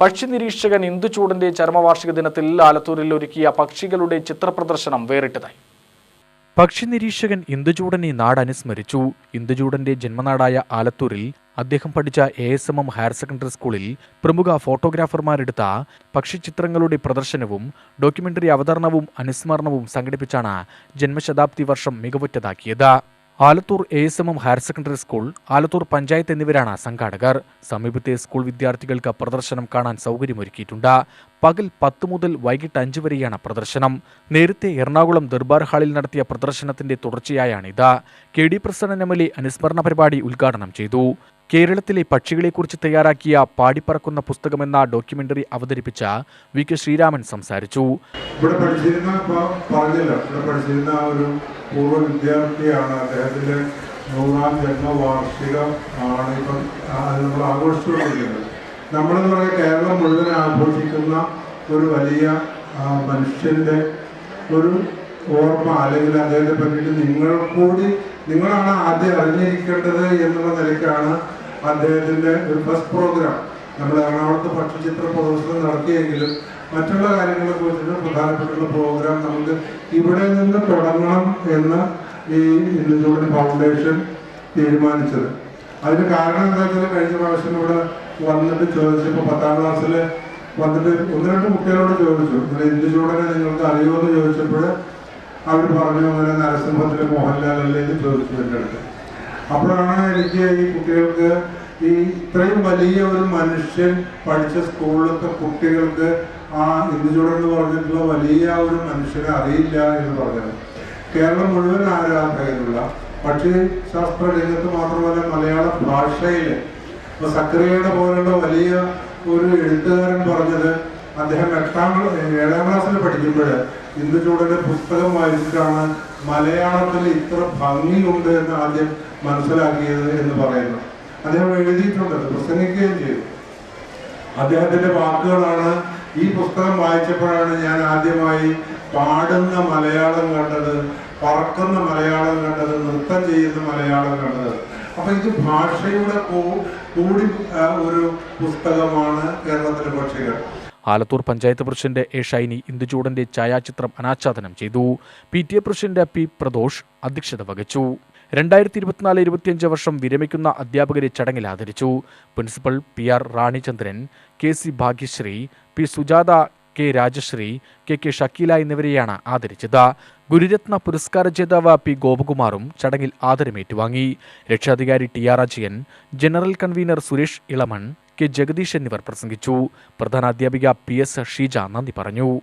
പക്ഷി നിരീക്ഷകൻ ഇന്ദുചൂടന്റെ ചരമവാർഷിക ദിനത്തിൽ ആലത്തൂരിൽ ഒരുക്കിയ പക്ഷികളുടെ ചിത്രപ്രദർശനം വേറിട്ടതായി. പക്ഷി നിരീക്ഷകൻ ഇന്ദുചൂടനെ നാട് അനുസ്മരിച്ചു ഇന്ദുചൂടന്റെ ജന്മനാടായ ആലത്തൂരിൽ അദ്ദേഹം പഠിച്ച A S M M higher secondary സ്കൂളിൽ പ്രമുഖ ഫോട്ടോഗ്രാഫർമാരെടുത്ത പക്ഷിച്ചിത്രങ്ങളുടെ പ്രദർശനവും ഡോക്യുമെന്ററി അവതരണവും അനുസ്മരണവും സംഘടിപ്പിച്ചാണ് ജന്മശതാബ്ദി വർഷം മികവുറ്റതാക്കിയത്. Alathur A S M M higher secondary school Alathur panchayat എന്നിവരാണ് സംഘാടകർ. സമീപത്തെ സ്കൂൾ വിദ്യാർത്ഥികൾക്ക് പ്രദർശനം കാണാൻ സൗകര്യമൊരുക്കിയിട്ടുണ്ട്. പകൽ പത്ത് മുതൽ വൈകിട്ട് അഞ്ച് വരെയാണ് പ്രദർശനം. നേരത്തെ എറണാകുളം ദർബാർ ഹാളിൽ നടത്തിയ പ്രദർശനത്തിന്റെ തുടർച്ചയായാണിത് K D Prasannan M L A അനുസ്മരണ പരിപാടി ഉദ്ഘാടനം ചെയ്തു. കേരളത്തിലെ പക്ഷികളെക്കുറിച്ച് തയ്യാറാക്കിയ പാടിപ്പറക്കുന്ന പുസ്തകമെന്ന ഡോക്യുമെന്ററി അവതരിപ്പിച്ച വി കെ ശ്രീരാമൻ സംസാരിച്ചു. ഇവിടെ പഠിച്ചിരുന്ന പറഞ്ഞില്ല ഇവിടെ പഠിച്ചിരുന്ന ഒരു പൂർവ വിദ്യാർത്ഥിയാണ് അദ്ദേഹത്തിന്റെ നൂറാം ജന്മവാർഷികം ആണ് ഇപ്പം നമ്മൾ ആഘോഷിച്ചുകൊണ്ടിരിക്കുന്നത്. നമ്മളെന്ന് പറയുക കേരളം മുഴുവൻ ആഘോഷിക്കുന്ന ഒരു വലിയ മനുഷ്യന്റെ ഒരു ഓർമ്മ അല്ലെങ്കിൽ അദ്ദേഹത്തെ പറ്റിയിട്ട് നിങ്ങൾ കൂടി നിങ്ങളാണ് ആദ്യം അറിഞ്ഞിരിക്കേണ്ടത് എന്നുള്ള നിലയ്ക്കാണ് അദ്ദേഹത്തിന്റെ ഒരു ഫസ്റ്റ് പ്രോഗ്രാം. നമ്മൾ എറണാകുളത്ത് പക്ഷിച്ചിത്ര പ്രദർശനം നടത്തിയെങ്കിലും മറ്റുള്ള കാര്യങ്ങളെ കുറിച്ചിട്ട് പ്രധാനപ്പെട്ടുള്ള പ്രോഗ്രാം നമുക്ക് ഇവിടെ നിന്ന് തുടങ്ങണം എന്ന് ഈ ഇന്ദുജോളി ഫൗണ്ടേഷൻ തീരുമാനിച്ചത്. അതിന് കാരണം എന്താ വെച്ചാൽ കഴിഞ്ഞ പ്രാവശ്യം ഇവിടെ വന്നിട്ട് ചോദിച്ചപ്പോൾ പത്താം ക്ലാസ്സിൽ വന്നിട്ട് ഒന്ന് രണ്ട് കുട്ടികളോട് ചോദിച്ചു. ഇങ്ങനെ ഇന്ദുചൂടനെ നിങ്ങൾക്ക് അറിയുമോ എന്ന് ചോദിച്ചപ്പോൾ അവർ പറഞ്ഞു അങ്ങനെ നരസിംഹത്തിൽ മോഹൻലാൽ അല്ലേ എന്ന് ചോദിച്ചു എന്റെ അടുത്ത്. അപ്പോഴാണ് എനിക്ക് ഈ കുട്ടികൾക്ക് ഈ ഇത്രയും വലിയ ഒരു മനുഷ്യൻ പഠിച്ച സ്കൂളിലത്തെ കുട്ടികൾക്ക് ആ ഇന്ദുചൂടൻ എന്ന് പറഞ്ഞിട്ടുള്ള വലിയ ഒരു മനുഷ്യനെ അറിയില്ല എന്ന് പറഞ്ഞത് കേരളം മുഴുവൻ ആരാധകരുള്ള പക്ഷേ ശാസ്ത്ര രംഗത്ത് മാത്രമല്ല മലയാള ഭാഷയിൽ ഇപ്പൊ സക്രിയയുടെ പോലുള്ള വലിയ ഒരു എഴുത്തുകാരൻ പറഞ്ഞത് അദ്ദേഹം എട്ടാം ഏഴാം ക്ലാസ്സിൽ പഠിക്കുമ്പോൾ ഇന്ദുചൂടന്റെ പുസ്തകം വായിച്ചിട്ടാണ് മലയാളത്തിൽ ഇത്ര ഭംഗിയുണ്ട് എന്ന് ആദ്യം മനസ്സിലാക്കിയത് എന്ന് പറയുന്നു അദ്ദേഹം എഴുതിയിട്ടുണ്ട് പ്രസംഗിക്കുകയും ചെയ്തു. അദ്ദേഹത്തിന്റെ വാക്കുകളാണ് ഈ പുസ്തകം വായിച്ചപ്പോഴാണ് ഞാൻ ആദ്യമായി പാടുന്ന മലയാളം കണ്ടത് പറക്കുന്ന മലയാളം കണ്ടത് നൃത്തം ചെയ്യുന്ന മലയാളം കണ്ടത്. അപ്പൊ ഇത് ഭാഷയുടെ കൂടി ഒരു പുസ്തകമാണ് കേരളത്തിലെ പക്ഷികൾ ആലത്തൂർ പഞ്ചായത്ത് പ്രസിഡന്റ് എ ഷൈനി ഇന്ദുചൂടന്റെ ഛായാചിത്രം അനാച്ഛാദനം ചെയ്തു. P T A president P Pradosh അധ്യക്ഷത വഹിച്ചു. രണ്ടായിരത്തി ഇരുപത്തിനാല് ഇരുപത്തിയഞ്ച് വർഷം വിരമിക്കുന്ന അധ്യാപകരെ ചടങ്ങിൽ ആദരിച്ചു. Principal P R Ranichandran K C Bhagyasree P Sujatha K Rajasree K K Shakeela എന്നിവരെയാണ് ആദരിച്ചത്. ഗുരുരത്ന പുരസ്കാര ജേതാവ് പി ഗോപകുമാറും ചടങ്ങിൽ ആദരമേറ്റുവാങ്ങി. രക്ഷാധികാരി T R Ajayan general convener Suresh Elamon K Jagadeesh എന്നിവർ പ്രസംഗിച്ചു. പ്രധാനാധ്യാപിക പി എസ് ഷീജ നന്ദി പറഞ്ഞു.